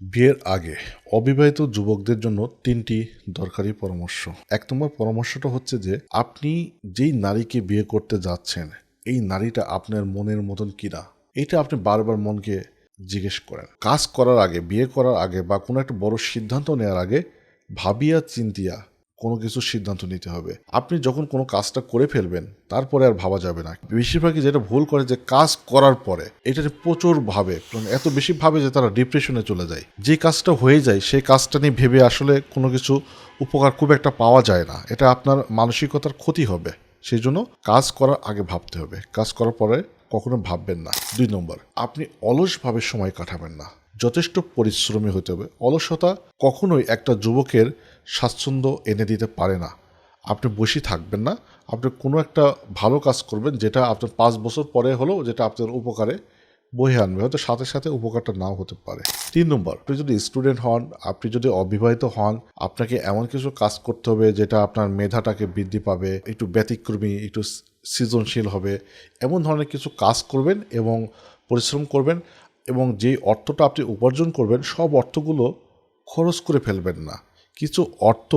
বিয়ের আগে অবিবাহিত যুবকদের জন্য তিনটি দরকারি পরামর্শ। এক নম্বর পরামর্শটা হচ্ছে যে, আপনি যেই নারীকে বিয়ে করতে যাচ্ছেন, এই নারীটা আপনার মনের মতন কিনা, এটা আপনি বারবার মনকে জিজ্ঞেস করেন। কাজ করার আগে, বিয়ে করার আগে বা কোনো একটা বড় সিদ্ধান্ত নেওয়ার আগে ভাবিয়া চিন্তিয়া কোনো কিছু সিদ্ধান্ত নিতে হবে। আপনি যখন কোনো কাজটা করে ফেলবেন, তারপরে আর ভাবা যাবে না। বেশিরভাগই যেটা ভুল করে যে কাজ করার পরে এটা প্রচুর ভাবে এত বেশি ভাবে যে তারা ডিপ্রেশনে চলে যায়। যে কাজটা হয়ে যায় সেই কাজটা নিয়ে ভেবে আসলে কোনো কিছু উপকার খুব একটা পাওয়া যায় না। এটা আপনার মানসিকতার ক্ষতি হবে। সেই জন্য কাজ করার আগে ভাবতে হবে। কাজ করার পরে কখনো ভাববেন না। দুই নম্বর, আপনি অলসভাবে সময় কাটাবেন না। যথেষ্ট পরিশ্রমী হতে হবে। অলসতা কখনোই একটা যুবকের স্বাচ্ছন্দ্য এনে দিতে পারে না। আপনি বসে থাকবেন না। আপনি কোনো একটা ভালো কাজ করবেন যেটা আপনার পাঁচ বছর পরে হলেও যেটা আপনার উপকারে বয়ে আনবে। হয়তো সাথে সাথে উপকারটা নাও হতে পারে। তিন নম্বর, আপনি যদি স্টুডেন্ট হন, আপনি যদি অবিবাহিত হন, আপনাকে এমন কিছু কাজ করতে হবে যেটা আপনার মেধাটাকে বৃদ্ধি পাবে, একটু ব্যতিক্রমী, একটু সৃজনশীল হবে। এমন ধরনের কিছু কাজ করবেন এবং পরিশ্রম করবেন। এবং যেই অর্থটা আপনি উপার্জন করবেন, সব অর্থগুলো খরচ করে ফেলবেন না। কিছু অর্থ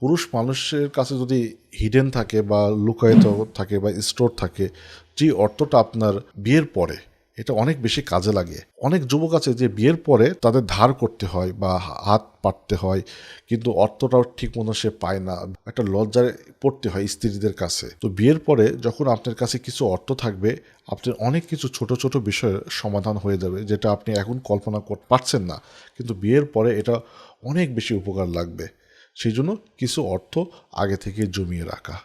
পুরুষ মানুষের কাছে যদি হিডেন থাকে বা লুকায়িত থাকে বা স্টোর থাকে যে অর্থটা আপনার বিয়ের পরে এটা অনেক বেশি কাজে লাগে। অনেক যুবক আছে যে বিয়ের পরে তাদের ধার করতে হয় বা হাত পাততে হয়, কিন্তু অর্থটাও ঠিক মতো সে পায় না। একটা লজ্জায় পড়তে হয় স্ত্রীদের কাছে। তো বিয়ের পরে যখন আপনার কাছে কিছু অর্থ থাকবে, আপনার অনেক কিছু ছোট ছোট বিষয়ের সমাধান হয়ে যাবে, যেটা আপনি এখন কল্পনা করতে পারছেন না। কিন্তু বিয়ের পরে এটা অনেক বেশি উপকার লাগবে। সেই জন্য কিছু অর্থ আগে থেকে জমিয়ে রাখা।